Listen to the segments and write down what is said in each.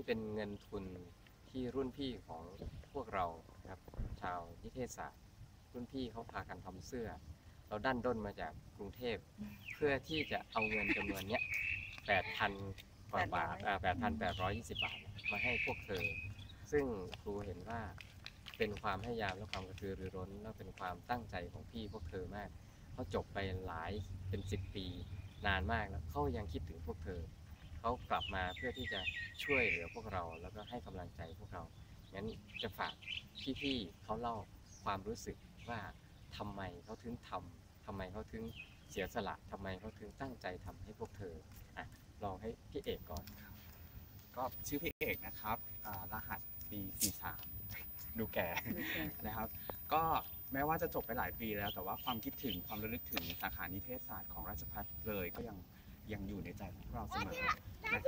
นี่เป็นเงินทุนที่รุ่นพี่ของพวกเรานะครับชาวนิเทศศาสตร์ รุ่นพี่เขาพากันทำเสื้อ เราดันด้นมาจากกรุงเทพ เพื่อที่จะเอาเงินจำนวนเนี้ย8,000กว่าบาทอ่า8,820บาทมาให้พวกเธอ ซึ่งครูเห็นว่าเป็นความพยายามและความกระตือรือร้นและเป็นความตั้งใจของพี่พวกเธอมากเขาจบไปหลายเป็นสิบปีนานมากแล้วเขายังคิดถึงพวกเธอ เขากลับมาเพื่อที่จะช่วยเหลือพวกเราแล้วก็ให้กำลังใจพวกเรางั้นจะฝากพี่ๆเขาเล่าความรู้สึกว่าทำไมเขาถึงทำทำไมเขาถึงเสียสละทำไมเขาถึงตั้งใจทำให้พวกเธออะลองให้พี่เอกก่อนก็ชื่อพี่เอกนะครับอ่ารหัสปี43ดูแก่นะครับ ก็แม้ว่าจะจบไปหลายปีแล้ว แต่ว่าความคิดถึงความระลึกถึงสาขานิเทศศาสตร์ของราชภัฏเลยก็ยัง ยังอยู่ในใจของพวกเราเสมอนะครับ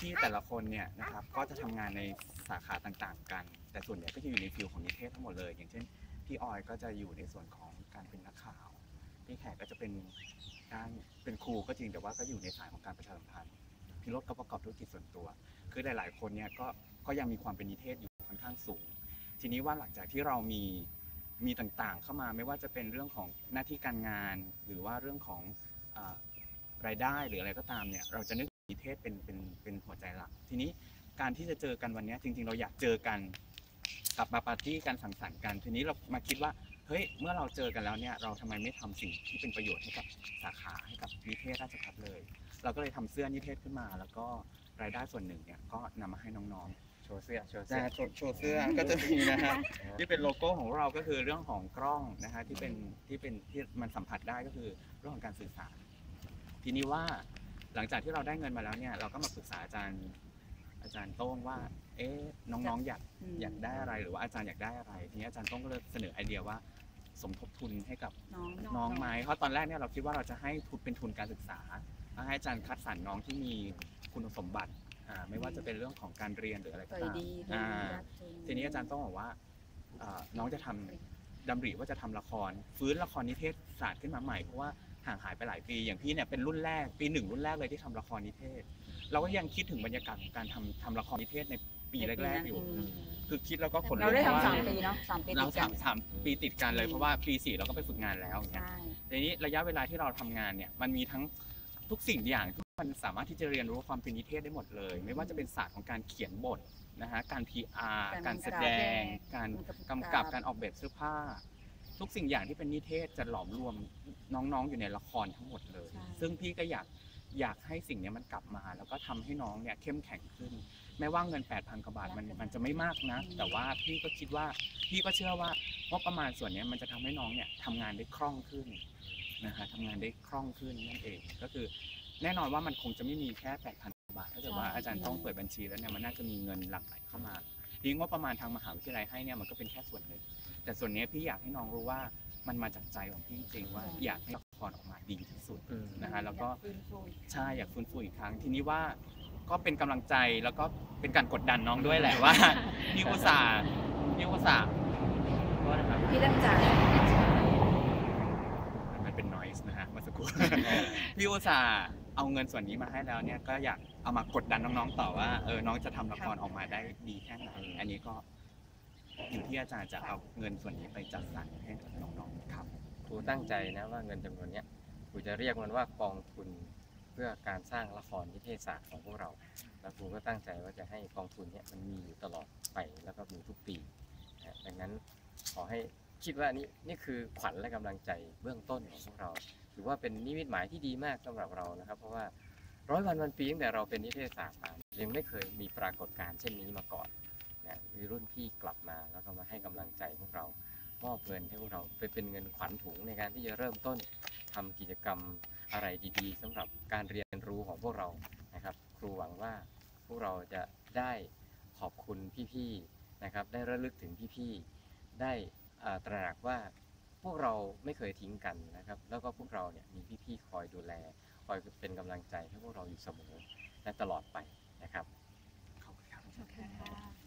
พี่ๆแต่ละคนเนี่ยนะครับก็จะทำงานในสาขาต่างๆ กัน แต่ส่วนใหญ่ก็จะอยู่ในฟิลของนิเทศทั้งหมดเลย อย่างเช่นพี่ออยก็จะอยู่ในส่วนของการเป็นนักข่าวพี่แขกก็จะเป็นการเป็นครูก็จริงแต่ว่าก็อยู่ในสายของการประชาสัมพันธ์พี่รถก็ประกอบธุรกิจส่วนตัว คือหลาย ๆ คนเนี่ยก็ก็ยังมีความเป็นนิเทศอยู่ค่อนข้างสูง ทีนี้ว่าหลังจากที่เรามีมีต่างๆ เข้ามาไม่ว่าจะเป็นเรื่องของหน้าที่การงาน หรือว่าเรื่องของอา รายได้หรืออะไรก็ตามเนี่ยเราจะนึกถึงนิเทศเป็นเป็นเป็นหัวใจหลัก ทีนี้การที่จะเจอกันวันเนี้ยจริง ๆ เราอยากเจอกันกลับมาปาร์ตี้กันสังสรรค์กัน ทีนี้เรามาคิดว่าเฮ้ยเมื่อเราเจอกันแล้วเนี่ยเราทำไมไม่ทำสิ่งที่เป็นประโยชน์ให้กับสาขาให้กับนิเทศราชภัฏเลย เราก็เลยทำเสื้อนิเทศขึ้นมา แล้วก็รายได้ส่วนหนึ่งเนี่ยก็นำมาให้น้องๆโชว์เสื้อโชว์นะเสื้อโชว์โชว์เสื้อก็จะมีนะฮะที่เป็นโลโก้ของเราก็คือเรื่องของกล้องนะฮะที่เป็นที่เป็นที่มันสัมผัสได้ก็คือเรื่องของการสื่อสาร ทีนี้ว่าหลังจากที่เราได้เงินมาแล้วเนี่ย เราก็มาปรึกษาอาจารย์อาจารย์โต้งว่า เอ๊ะน้องๆอยากอยากได้อะไรหรือว่าอาจารย์อยากได้อะไร ทีนี้อาจารย์โต้งก็เลยเสนอไอเดียว่า สมทบทุนให้กับน้องน้องไหมเพราะตอนแรกเนี่ยเราคิดว่าเราจะให้ทุนเป็นทุนการศึกษาให้อาจารย์คัดสรรน้องที่มีคุณสมบัติอ่าไม่ว่าจะเป็นเรื่องของการเรียนหรืออะไรก็ต่อยตาม ดีอ่าดีทีนี้อาจารย์ต้องบอกว่าเอ่อน้องจะทำดำริว่าจะทำละคร ฟื้นละครนิเทศศาสตร์ขึ้นมาใหม่เพราะว่า ห่างหายไปหลายปี อย่างพี่เนี่ยเป็นรุ่นแรกปีหนึ่งรุ่นแรกเลยที่ทำละครนิเทศ เราก็ยังคิดถึงบรรยากาศของการทำทำละครนิเทศในปีแรกๆอยู่อืมคือคิดแล้วก็ขนลุกเราได้พะว่ทำสามปีเนาะสามปีเราติดกัสานมสามปีติดกันเลยเพราะว่าปีสี่เราก็ไปฝึกงานแล้วอย่างเงี้ยใช่ทีนี้ระยะเวลาที่เราทำงานเนี่ยมันมีทั้งทุกสิ่งอย่างที่มันสามารถที่จะเรียนรู้ความเป็นนิเทศได้หมดเลย ไม่ว่าจะเป็นศาสตร์ของการเขียนบทนะฮะการ PR การแสดง การกำกับการออกแบบเสื้อผ้า ทุกสิ่งอย่างที่เป็นนิเทศจะหลอมรวมน้องๆอยู่ในละครทั้งหมดเลยใช่ซึ่งพี่ก็อยากอยากให้สิ่งเนี้ยมันกลับมา แล้วก็ทำให้น้องเนี่ยเข้มแข็งขึ้น แม้ว่าเงิน 8,000กว่าบาทมันมันจะไม่มากนะ แต่ว่าพี่ก็คิดว่าพี่ก็เชื่อว่างบประมาณส่วนเนี้ยมันจะทำให้น้องเนี่ยทำงานได้คล่องขึ้นนะฮะทำงานได้คล่องขึ้นนั่นเองก็คือ แน่นอนว่ามันคงจะไม่มีแค่ 8,000กว่าบาทถ้าเกิดว่าอาจารย์ต้องเปิดบัญชีแล้วเนี่ยมันน่าจะมีเงินหลั่งไหลเข้ามา ทีนี้งบประมาณทางมหาวิทยาลัยให้เนี่ยมันก็เป็นแค่ส่วนหนึ่ง แต่ส่วนเนี้ยพี่อยากให้น้องรู้ว่ามันมาจากใจของพี่จริงๆว่าอยากให้ละครออกมาดีที่สุดอืมนะฮะแล้วก็ฟื้นฟูใช่อยากฟื้นฟูอีกครั้งทีนี้ว่าก็เป็นกำลังใจแล้วก็เป็นการกดดันน้องด้วยแหละว่าพี่อุตส่าห์พี่อุตส่าห์โทษนะครับพี่ตั้งใจ มันเป็น noise นะฮะเมื่อสักครู่ พี่อุตส่าห์เอาเงินส่วนนี้มาให้แล้วเนี่ยก็อยากเอามากดดันน้องๆต่อว่าเออน้องจะทำละครออกมาได้ดีแค่ไหนอันนี้ก็อยู่ที่อาจารย์จะเอาเงินส่วนนี้ไปจัดสรรให้กับน้องๆครับครูตั้งใจนะว่าเงินจำนวนเนี้ยครูจะเรียกมันว่ากองทุนเพื่อการสร้างละครนิเทศศาสตร์ของพวกเรา แล้วครูก็ตั้งใจว่าจะให้กองทุนเนี้ยมันมีอยู่ตลอดไปแล้วก็มีทุกปีนะดังนั้นขอให้คิดว่านี่นี่คือขวัญและกำลังใจเบื้องต้นของพวกเรา ถือว่าเป็นนิมิตหมายที่ดีมากสำหรับเรานะครับ เพราะว่าร้อยวันวันปีตั้งแต่เราเป็นนิเทศศาสตร์มายังไม่เคยมีปรากฏการณ์เช่นนี้มาก่อนนะมีรุ่นพี่กลับมาแล้วก็มาให้กำลังใจพวกเรามอบเงินให้พวกเราไปเป็นเงินขวัญถุงในการที่จะเริ่มต้นทำกิจกรรมอะไรดีๆสำหรับการเรียนรู้ของพวกเรานะครับ ครูหวังว่าพวกเราจะได้ขอบคุณพี่ๆนะครับ ได้ระลึกถึงพี่ๆได้ตระหนักว่า พวกเราไม่เคยทิ้งกันนะครับ แล้วก็พวกเราเนี่ยมีพี่ๆคอยดูแล คอยเป็นกำลังใจให้พวกเราอยู่เสมอและตลอดไปนะครับขอบคุณครับโอเคค่ะ